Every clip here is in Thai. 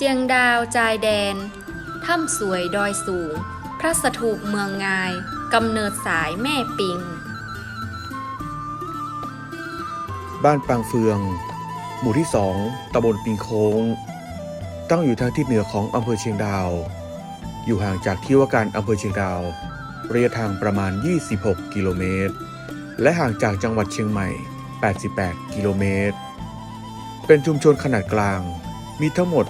เจียงดาวจายแดน ถ้ำสวยดอยสูง พระสถูปเมืองงาย กำเนิดสายแม่ปิง บ้านปางเฟือง หมู่ที่สองตำบลปิงโค้ง ตั้งอยู่ทางทิศเหนือของอำเภอเชียงดาว อยู่ห่างจากที่ว่าการอำเภอเชียงดาว ระยะทางประมาณ 26 กิโลเมตร และห่างจากจังหวัดเชียงใหม่ 88 กิโลเมตร เป็นชุมชนขนาดกลาง มีทั้งหมด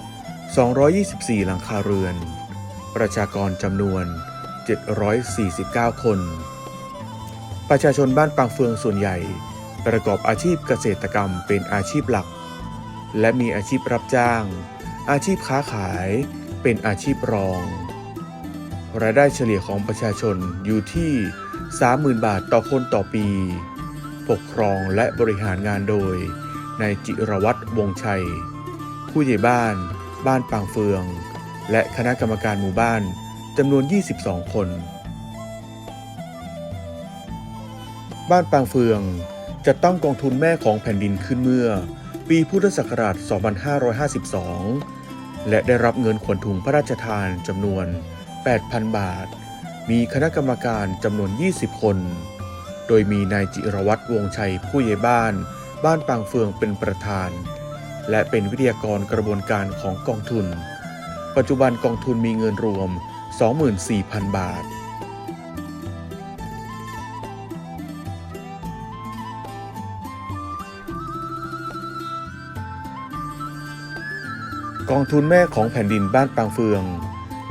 224 หลังคาเรือน ประชากรจำนวน 749 คน ประชาชนบ้านปางเฟืองส่วนใหญ่ ประกอบอาชีพเกษตรกรรมเป็นอาชีพหลัก และมีอาชีพรับจ้าง อาชีพค้าขาย เป็นอาชีพรอง รายได้เฉลี่ยของประชาชนอยู่ที่ 30,000 บาทต่อคนต่อปี ปกครองและบริหารงานโดยนายจิรวัตรวงชัย ผู้ใหญ่บ้าน บ้านปางเฟือง และคณะกรรมการหมู่บ้านจำนวน 22 คน บ้านปางเฟืองจะตั้งกองทุนแม่ของแผ่นดินขึ้นเมื่อ ปีพุทธศักราช 2552 และได้รับเงินขวัญถุงพระราชทานจำนวน 8,000 บาท มีคณะกรรมการจำนวน 20 คน โดยมีนายจิรวัตรวงชัยผู้ใหญ่บ้าน บ้านปางเฟืองเป็นประธาน และเป็นวิทยากรกระบวนการของกองทุน ปัจจุบันกองทุนมีเงินรวม 24,000 บาท กองทุนแม่ของแผ่นดินบ้านปางเฟือง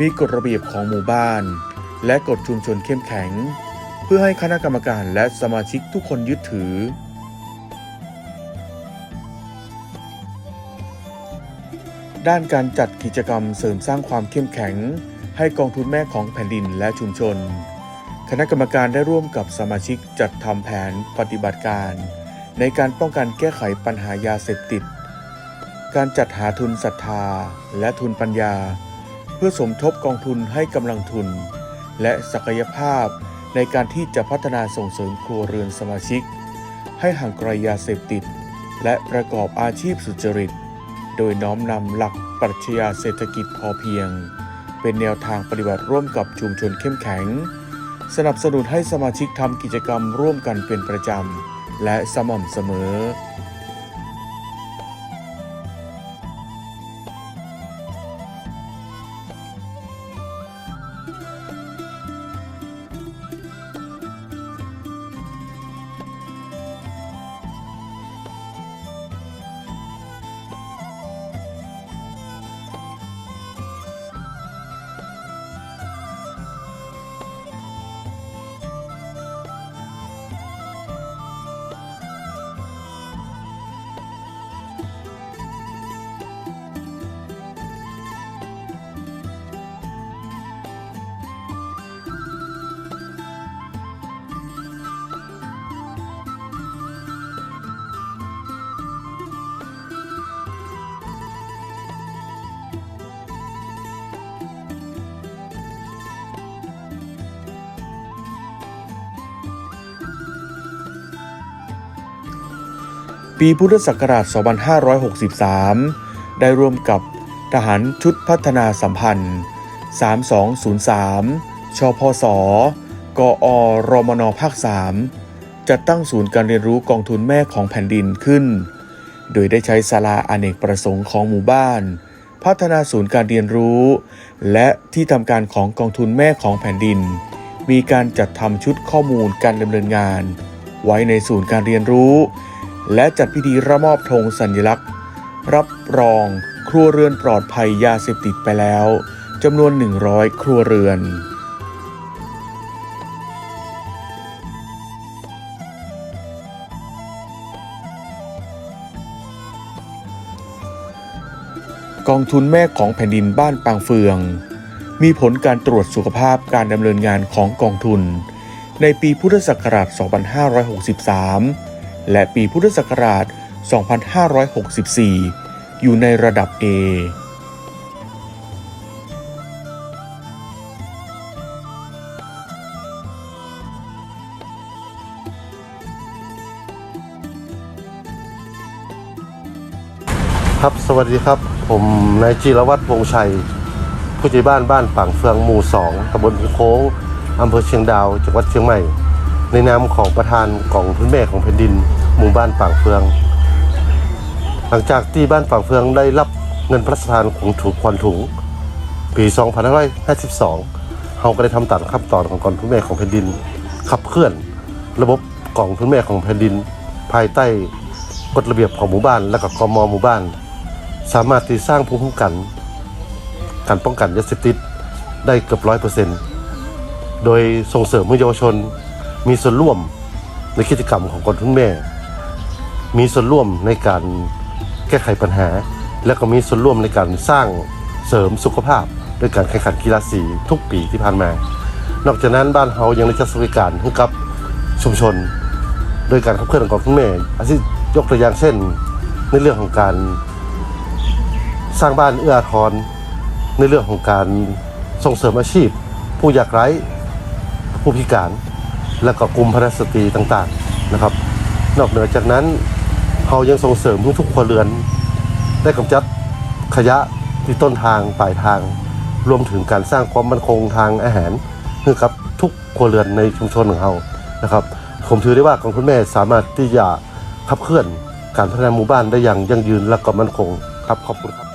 มีกฎระเบียบของหมู่บ้าน และกฎชุมชนเข้มแข็ง เพื่อให้คณะกรรมการและสมาชิกทุกคนยึดถือ ด้านการจัดกิจกรรมเสริมสร้างความเข้มแข็ง ให้กองทุนแม่ของแผ่นดินและชุมชน คณะกรรมการได้ร่วมกับสมาชิกจัดทำแผนปฏิบัติการ ในการป้องกันแก้ไขปัญหายาเสพติด การจัดหาทุนศรัทธาและทุนปัญญา เพื่อสมทบกองทุนให้กำลังทุน และศักยภาพในการที่จะพัฒนาส่งเสริมครัวเรือนสมาชิก ให้ห่างไกลยาเสพติด และประกอบอาชีพสุจริต โดยน้อมนำหลักปรัชญาเศรษฐกิจพอเพียง เป็นแนวทางปฏิบัติร่วมกับชุมชนเข้มแข็ง สนับสนุนให้สมาชิกทำกิจกรรมร่วมกันเป็นประจำและสม่ำเสมอ ปีพุทธศักราช 2563 ได้ร่วมกับทหารชุดพัฒนาสัมพันธ์ 3203 ชพศ กอรมนภาค 3 จัดตั้งศูนย์การเรียนรู้กองทุนแม่ของแผ่นดินขึ้น โดยได้ใช้ศาลาอเนกประสงค์ของหมู่บ้าน พัฒนาศูนย์การเรียนรู้ และที่ทำการของกองทุนแม่ของแผ่นดิน มีการจัดทำชุดข้อมูลการดำเนินงาน ไว้ในศูนย์การเรียนรู้ และจัดพิธีระมอบธงสัญลักษณ์ รับรองครัวเรือนปลอดภัยยาเสพติดไปแล้วจำนวน 100 ครัวเรือนกองทุนแม่ของแผ่นดินบ้านปางเฟือง มีผลการตรวจสุขภาพการดำเนินงานของกองทุน ในปีพุทธศักราช 2563 และปีพุทธศักราช 2564 อยู่ในระดับ A ครับ สวัสดีครับ ผมนายจิรวัตรวงชัย ผู้ใหญ่บ้านบ้านปางเฟืองหมู่สองตำบลภูโค้งอำเภอเชียงดาว จังหวัดเชียงใหม่ ในนามของประธานกองทุนแม่ของแผ่นดิน หมู่บ้านปางเฟือง หลังจากที่บ้านปางเฟืองได้รับเงินพระราชทานของถูกควันถุง ปี 2552เราก็ได้ทำตามขั้นตอนของกองทุนแม่ของแผ่นดิน ขับเคลื่อน ระบบกองทุนแม่ของแผ่นดิน ภายใต้กฎระเบียบของหมู่บ้าน และก็กมหมู่บ้าน สามารถที่สร้างภูมิคุ้มกัน การป้องกันยาเสพติดได้เกือบร้อยเปอร์เซ็นต์โดยส่งเสริมให้เยาวชนมีส่วนร่วมในกิจกรรมของกองทุนแม่ มีส่วนร่วมในการแก้ไขปัญหา และก็มีส่วนร่วมในการสร้างเสริมสุขภาพด้วยการแข่งขันกีฬาสีทุกปีที่ผ่านมา นอกจากนั้นบ้านเฮายังได้จัดสวัสดิการให้กับชุมชน โดยการขับเคลื่อนของกองทุนแม่อาทิยกตัวอย่างเช่น ในเรื่องของการสร้างบ้านเอื้ออาทร ในเรื่องของการส่งเสริมอาชีพ ผู้ยากไร้ผู้พิการ และก็กลุ่มพนัสตรีต่างๆนะครับ นอกเหนือจากนั้น เรายังส่งเสริมให้ทุกครัวเรือน ได้กำจัดขยะที่ต้นทางปลายทาง รวมถึงการสร้างความมั่นคงทางอาหารให้กับทุกครัวเรือนในชุมชนของเรานะครับ ผมถือได้ว่ากองทุนแม่สามารถที่จะขับเคลื่อนการพัฒนาหมู่บ้านได้อย่างยั่งยืนและก็มั่นคงครับขอบคุณครับ